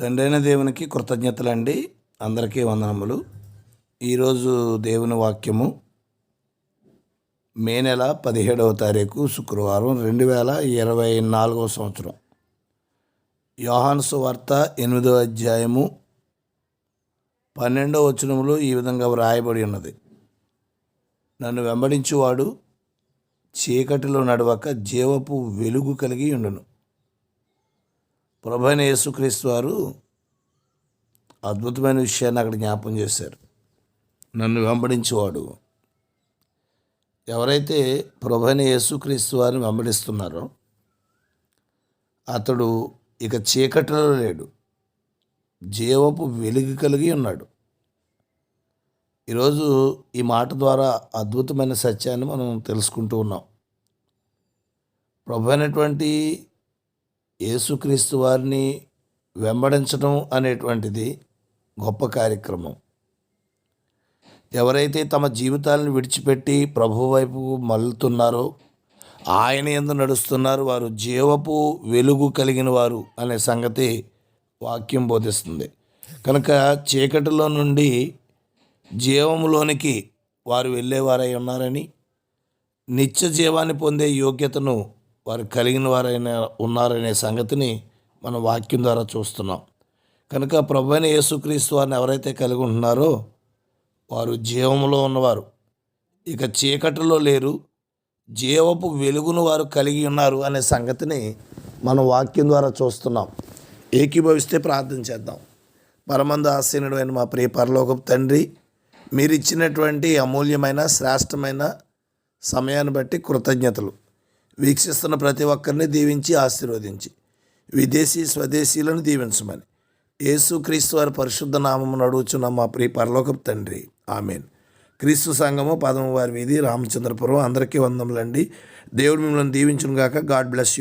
తండ్రైన దేవునికి కృతజ్ఞతలండి. అందరికీ వందనములు. ఈరోజు దేవుని వాక్యము మే నెల పదిహేడవ తారీఖు శుక్రవారం రెండు వేల ఇరవై నాలుగవ సంవత్సరం. యోహాన్సు వార్త ఎనిమిదవ అధ్యాయము పన్నెండవ వచనములు ఈ విధంగా వ్రాయబడి ఉన్నది. నన్ను వెంబడించువాడు చీకటిలో నడవక జీవపు వెలుగు కలిగి ఉండును. ప్రభైన యేసుక్రీస్తు వారు అద్భుతమైన విషయాన్ని అక్కడ జ్ఞాపం చేశారు. నన్ను వెంబడించేవాడు. ఎవరైతే ప్రభైన యేసుక్రీస్తు వారిని వెంబడిస్తున్నారో అతడు ఇక చీకటిలో లేడు. జీవపు వెలుగు కలిగి ఉన్నాడు. ఈరోజు ఈ మాట ద్వారా అద్భుతమైన సత్యాన్ని మనం తెలుసుకుంటూ ఉన్నాం. ప్రభు అయినటువంటి యేసుక్రీస్తు వారిని వెంబడించడం అనేటువంటిది గొప్ప కార్యక్రమం. ఎవరైతే తమ జీవితాలను విడిచిపెట్టి ప్రభు వైపు మళ్ళుతున్నారో ఆయన ఎందు నడుస్తున్నారు వారు జీవపు వెలుగు కలిగిన వారు అనే సంగతి వాక్యం బోధిస్తుంది. కనుక చీకటిలో నుండి జీవములోనికి వారు వెళ్ళేవారై ఉన్నారని నిత్య జీవాన్ని పొందే యోగ్యతను వారు కలిగిన వారైన ఉన్నారనే సంగతిని మన వాక్యం ద్వారా చూస్తున్నాం. కనుక ప్రభు అయిన యేసుక్రీస్తు వారిని ఎవరైతే కలిగి ఉంటున్నారో వారు జీవంలో ఉన్నవారు. ఇక చీకటిలో లేరు. జీవపు వెలుగును వారు కలిగి ఉన్నారు అనే సంగతిని మనం వాక్యం ద్వారా చూస్తున్నాం. ఏకీభవిస్తే ప్రార్థన చేద్దాం. పరమంద ఆసీనుడైన మా ప్రియ పరలోకపు తండ్రి మీరు ఇచ్చినటువంటి అమూల్యమైన శ్రేష్టమైన సమయాన్ని బట్టి కృతజ్ఞతలు. వీక్షిస్తున్న ప్రతి ఒక్కరిని దీవించి ఆశీర్వదించి. విదేశీ స్వదేశీలను దీవించమని. యేసుక్రీస్తు వారి పరిశుద్ధ నామము నడుచున్న మా ప్రియ పరలోకపు తండ్రి. ఆమెన్. క్రీస్తు సంఘము పదము వారి వీధి రామచంద్రపురం. అందరికీ వందములండి. దేవుడు మిమ్మల్ని దీవించును గాక గాడ్ బ్లెస్ యూ.